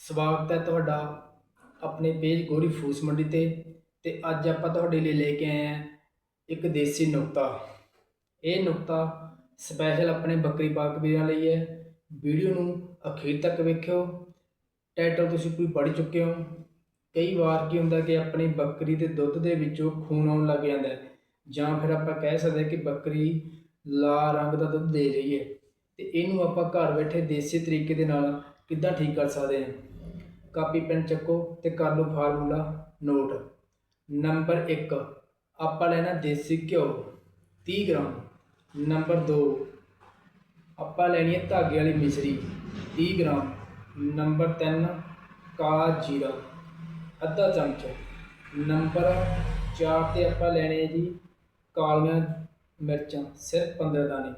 ਸਵਾਗਤ ਹੈ ਤੁਹਾਡਾ ਆਪਣੇ ਪੇਜ ਗੋਰੀ ਫੂਸ ਮੰਡੀ ਤੇ ਤੇ ਅੱਜ ਆਪਾਂ ਤੁਹਾਡੇ ਲਈ ਲੈ ਕੇ ਆਏ ਹਾਂ ਇੱਕ ਦੇਸੀ ਨੁਕਤਾ। ਇਹ ਨੁਕਤਾ ਸਪੈਸ਼ਲ ਆਪਣੇ ਬੱਕਰੀ ਪਾਲਕ ਵੀਰਾਂ ਲਈ ਹੈ। ਵੀਡੀਓ ਨੂੰ ਅਖੀਰ ਤੱਕ ਵੇਖਿਓ। ਟਾਈਟਲ ਤੁਸੀਂ ਕੋਈ ਪੜ੍ਹ ਚੁੱਕੇ ਹੋ। ਕਈ ਵਾਰ ਕੀ ਹੁੰਦਾ ਕਿ ਆਪਣੀ ਬੱਕਰੀ ਦੇ ਦੁੱਧ ਦੇ ਵਿੱਚੋਂ ਖੂਨ ਆਉਣ ਲੱਗ ਜਾਂਦਾ ਹੈ। ਜਾਂ ਫਿਰ ਆਪਾਂ ਕਹਿ ਸਕਦੇ ਕਿ ਬੱਕਰੀ ਲਾਲ ਰੰਗ ਦਾ ਦੁੱਧ ਦੇ ਰਹੀ ਹੈ। ਤੇ ਇਹਨੂੰ ਆਪਾਂ ਘਰ ਬੈਠੇ ਦੇਸੀ ਤਰੀਕੇ ਦੇ ਨਾਲ ਕਿੱਦਾਂ ਠੀਕ ਕਰ ਸਕਦੇ ਹਾਂ ਕਾਪੀ, ਪੈਨ ਚੱਕੋ ਤੇ ਕਰ ਲਓ ਫਾਰਮੂਲਾ, ਨੋਟ। ਨੰਬਰ 1 ਆਪਾਂ ਲੈਣਾ ਦੇਸੀ ਘਿਓ 30 ਗ੍ਰਾਮ। ਨੰਬਰ 2 ਆਪਾਂ ਲੈਣੀ ਹੈ ਧਾਗੇ ਵਾਲੀ ਮਿਸ਼ਰੀ 30 ਗ੍ਰਾਮ। ਨੰਬਰ 3 ਕਾਲਾ ਜੀਰਾ, ਅੱਧਾ ਚਮਚ। ਨੰਬਰ 4 ਤੇ ਆਪਾਂ ਲੈਣੇ ਹੈ ਜੀ ਕਾਲੀਆਂ ਮਿਰਚਾਂ, ਸਿਰਫ 15 ਦਾਣੇ।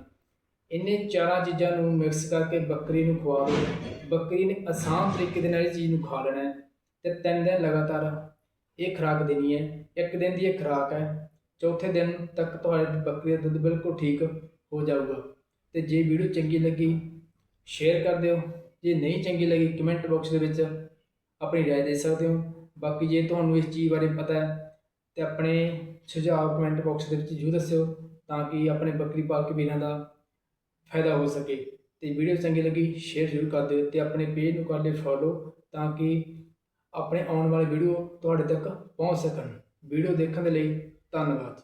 ਇਹਨੇ ਚਾਰਾਂ ਚੀਜ਼ਾਂ ਨੂੰ ਮਿਕਸ ਕਰਕੇ ਬੱਕਰੀ ਨੂੰ ਖਵਾ ਦਿਓ ਬੱਕਰੀ ਨੇ ਆਸਾਨ ਤਰੀਕੇ ਦੇ ਨਾਲ ਇਹ ਚੀਜ਼ ਨੂੰ ਖਾ ਲੈਣਾ ਹੈ ਤੇ ਤਿੰਨ ਦਿਨ ਲਗਾਤਾਰ ਇਹ ਖੁਰਾਕ ਦੇਣੀ ਹੈ। ਇੱਕ ਦਿਨ ਦੀ ਇਹ ਖੁਰਾਕ ਹੈ। ਚੌਥੇ ਦਿਨ ਤੱਕ ਤੁਹਾਡੇ ਬੱਕਰੀ ਦਾ ਦੁੱਧ ਬਿਲਕੁਲ ਠੀਕ ਹੋ ਜਾਊਗਾ। ਤੇ ਜੇ ਵੀਡੀਓ ਚੰਗੀ ਲੱਗੀ, ਸ਼ੇਅਰ ਕਰ ਦਿਓ। ਜੇ ਨਹੀਂ ਚੰਗੀ ਲੱਗੀ, ਕਮੈਂਟ ਬਾਕਸ ਦੇ ਵਿੱਚ ਆਪਣੀ ਰਾਏ ਦੇ ਸਕਦੇ ਹੋ। ਬਾਕੀ ਜੇ ਤੁਹਾਨੂੰ ਇਸ ਚੀਜ਼ ਬਾਰੇ ਪਤਾ ਹੈ, ਤੇ ਆਪਣੇ ਸੁਝਾਅ ਕਮੈਂਟ ਬਾਕਸ ਦੇ ਵਿੱਚ ਜ਼ਰੂਰ ਦੱਸਿਓ, ਤਾਂ ਕਿ ਆਪਣੇ ਬੱਕਰੀ ਪਾਲਕ ਵੀਰਾਂ ਦਾ ਫਾਇਦਾ ਹੋ ਸਕੇ। ਤੇ ਵੀਡੀਓ ਚੰਗੀ ਲੱਗੀ ਸ਼ੇਅਰ ਜ਼ਰੂਰ ਕਰ ਦਿਓ ਤੇ ਆਪਣੇ ਪੇਜ ਨੂੰ ਕਰ ਲਿਓ ਫੋਲੋ ਤਾਂ ਕਿ ਆਪਣੇ ਆਉਣ ਵਾਲੇ ਵੀਡੀਓ ਤੁਹਾਡੇ ਤੱਕ ਪਹੁੰਚ ਸਕਣ। ਵੀਡੀਓ ਦੇਖਣ ਦੇ ਲਈ ਧੰਨਵਾਦ